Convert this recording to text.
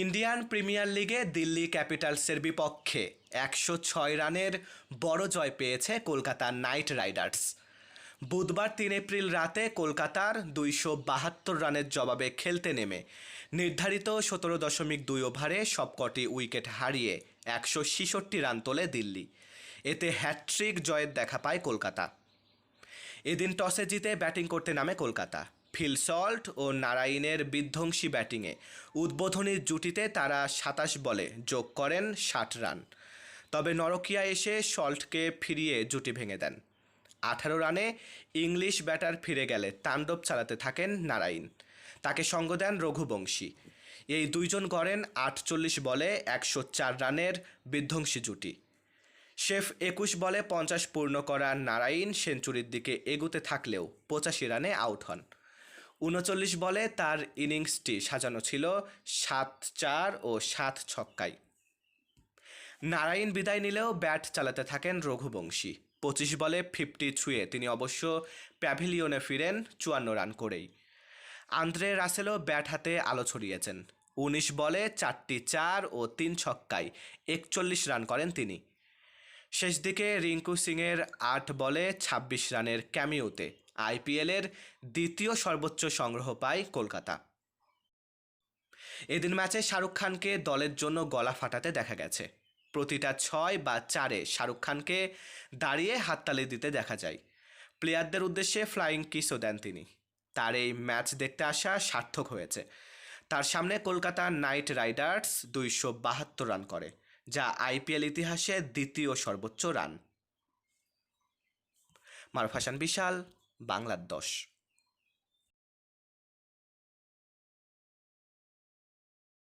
Indian premier লিগে দিল্লি ক্যাপিটালসের বিপক্ষে একশো ছয় রানের বড় জয় পেয়েছে কলকাতা নাইট রাইডার্স। বুধবার তিন এপ্রিল রাতে কলকাতার দুইশো বাহাত্তর রানের জবাবে খেলতে নেমে নির্ধারিত সতেরো দশমিক দুই ওভারে সবকটি উইকেট হারিয়ে একশো ছেষট্টি রান তোলে দিল্লি। এতে হ্যাট্রিক জয়ের দেখা পায় কলকাতা। এদিন টসে জিতে ব্যাটিং করতে নামে কলকাতা। ফিল সল্ট ও নারায়ণের বিধ্বংসী ব্যাটিংয়ে উদ্বোধনীর জুটিতে তারা সাতাশ বলে যোগ করেন ষাট রান। তবে নরকিয়া এসে সল্টকে ফিরিয়ে জুটি ভেঙে দেন। আঠারো রানে ইংলিশ ব্যাটার ফিরে গেলে তাণ্ডব চালাতে থাকেন নারায়ণ। তাকে সঙ্গ দেন রঘুবংশী। এই দুইজন গড়েন আটচল্লিশ বলে একশো চার রানের বিধ্বংসী জুটি। শেফ একুশ বলে পঞ্চাশ পূর্ণ করা নারায়ণ সেঞ্চুরির দিকে এগুতে থাকলেও পঁচাশি রানে আউট হন। উনচল্লিশ বলে তার ইনিংসটি সাজানো ছিল সাত চার ও সাত ছক্কায়। নারায়ণ বিদায় নিলেও ব্যাট চালাতে থাকেন রঘুবংশী। পঁচিশ বলে ফিফটি ছুঁয়ে তিনি অবশ্য প্যাভিলিয়নে ফিরেন চুয়ান্ন রান করেই। আন্দ্রে রাসেলও ব্যাট হাতে আলো ছড়িয়েছেন। উনিশ বলে চারটি চার ও তিন ছক্কায় একচল্লিশ রান করেন তিনি। শেষ দিকে রিঙ্কু সিংয়ের আট বলে ২৬ রানের ক্যামিওতে আইপিএলের দ্বিতীয় সর্বোচ্চ সংগ্রহ পায় কলকাতা। এদিন ম্যাচে শাহরুখ খানকে দলের জন্য গলা ফাটাতে দেখা গেছে। প্রতিটা ছয় বা চারে শাহরুখ খানকে দাঁড়িয়ে হাততালি দিতে দেখা যায়। প্লেয়ারদের উদ্দেশ্যে ফ্লাইং কিসও দেন তিনি। তার এই ম্যাচ দেখতে আসা সার্থক হয়েছে। তার সামনে কলকাতা নাইট রাইডার্স দুইশো বাহাত্তর রান করে, যা আইপিএল ইতিহাসে দ্বিতীয় সর্বোচ্চ রান। মারুফ হাসান, বিশাল বাংলার দশ।